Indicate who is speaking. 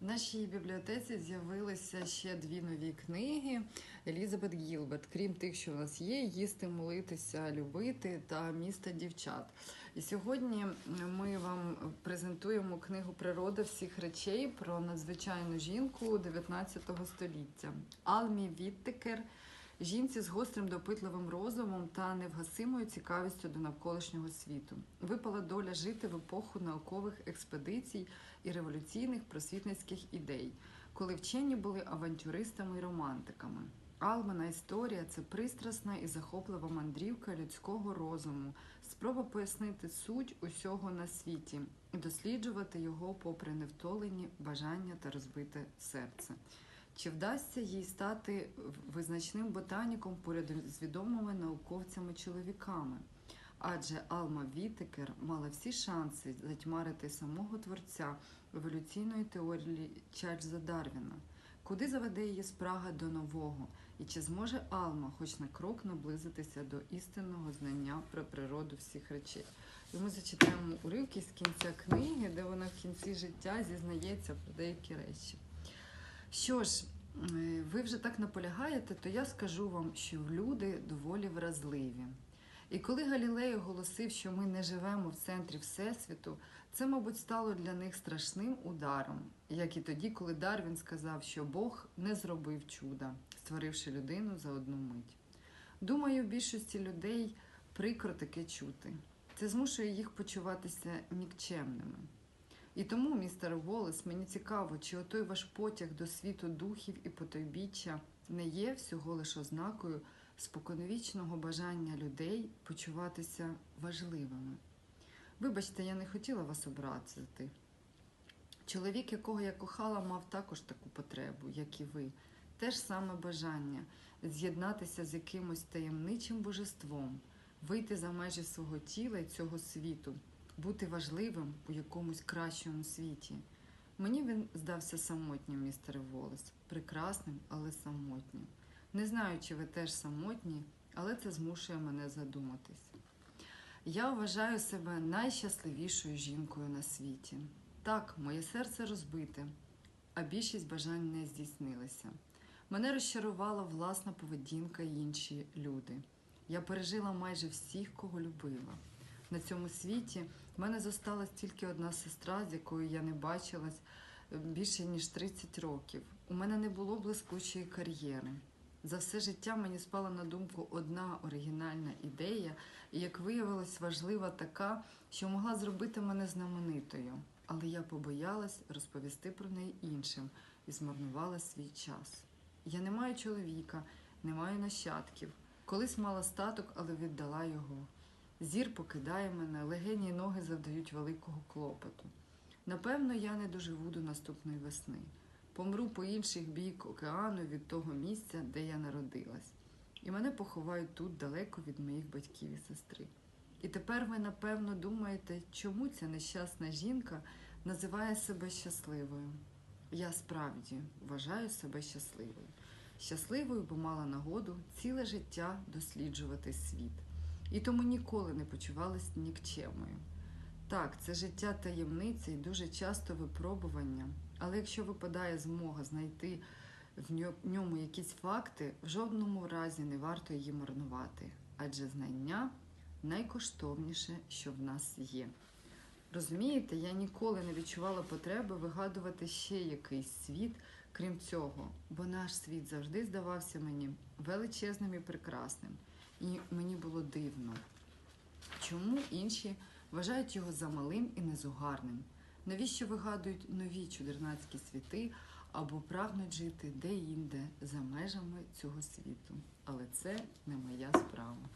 Speaker 1: В нашій бібліотеці з'явилися ще дві нові книги Елізабет Гілберт. Крім тих, що в нас є, їсти, молитися, любити та місто дівчат. І сьогодні ми вам презентуємо книгу Природа всіх речей про надзвичайну жінку 19 століття Алмі Віттекер. Жінці з гострим допитливим розумом та невгасимою цікавістю до навколишнього світу випала доля жити в епоху наукових експедицій і революційних просвітницьких ідей, коли вчені були авантюристами і романтиками. Алмана історія це пристрасна і захоплива мандрівка людського розуму, спроба пояснити суть усього на світі і досліджувати його попри невтолені бажання та розбите серце. Чи вдасться їй стати визначним ботаніком поряд з відомими науковцями-чоловіками? Адже Алма Вітекер мала всі шанси затьмарити самого творця еволюційної теорії Чарльза Дарвіна. Куди заведе її спрага до нового? І чи зможе Алма хоч на крок наблизитися до істинного знання про природу всіх речей? І ми зачитаємо уривки з кінця книги, де вона в кінці життя зізнається про деякі речі. Що ж, е, ви вже так наполягаєте, то я скажу вам, що люди доволі вразливі. І коли Галілей оголосив, що ми не живемо в центрі Всесвіту, це, мабуть, стало для них страшним ударом, як і тоді, коли Дарвін сказав, що Бог не зробив чуда, створивши людину за одну мить. Думаю, більшості людей прикро таке чути. Це змушує їх почуватися нікчемними. І тому, містер Волес, мені цікаво, чи отой ваш потяг до світу духів і потойбіччя не є всього лише ознакою споконвічного бажання людей почуватися важливими. Вибачте, я не хотіла вас образити. Чоловік, якого я кохала, мав також таку потребу, як і ви, те ж саме бажання з'єднатися з якимось таємничим божеством, вийти за межі свого тіла і цього світу, бути важливим у якомусь кращому світі. Мені він здався самотнім, містер Волес, прекрасним, але самотнім. Не знаю, чи ви теж самотні, але це змушує мене задуматись. Я вважаю себе найщасливішою жінкою на світі. Так, моє серце розбите, а більшість бажань не здійснилися. Мене розчарувала власна поведінка і інші люди. Я пережила майже всіх, кого любила. На цьому світі в мене зосталась тільки одна сестра, з якою я не бачилась більше ніж 30 років. У мене не було блискучої кар'єри. За все життя мені спала на думку одна оригінальна ідея, і, як виявилось, важлива така, що могла зробити мене знаменитою. Але я побоялась розповісти про неї іншим і змарнувала свій час. Я не маю чоловіка, не маю нащадків. Колись мала статок, але віддала його. Зір покидає мене, легені ноги завдають великого клопоту. Напевно, я не доживу до наступної весни. Помру по інших бік океану від того місця, де я народилась. І мене поховають тут далеко від моїх батьків і сестри. І тепер ви, напевно, думаєте, чому ця нещасна жінка називає себе щасливою. Я справді вважаю себе щасливою. Щасливою, бо мала нагоду ціле життя досліджувати світ. І тому ніколи не почувалась нікчемою. Так, це життя таємниця і дуже часто випробування. Але якщо випадає змога знайти в ньому якісь факти, в жодному разі не варто її марнувати, адже знання найкоштовніше, що в нас є. Розумієте, я ніколи не відчувала потреби вигадувати ще якийсь світ, крім цього, бо наш світ завжди здавався мені величезним і прекрасним, і мені було дивно, чому інші вважають його замалим і незугарним. Навіщо вигадують нові чудернацькі світи або прагнуть жити де-інде за межами цього світу? Але це не моя справа.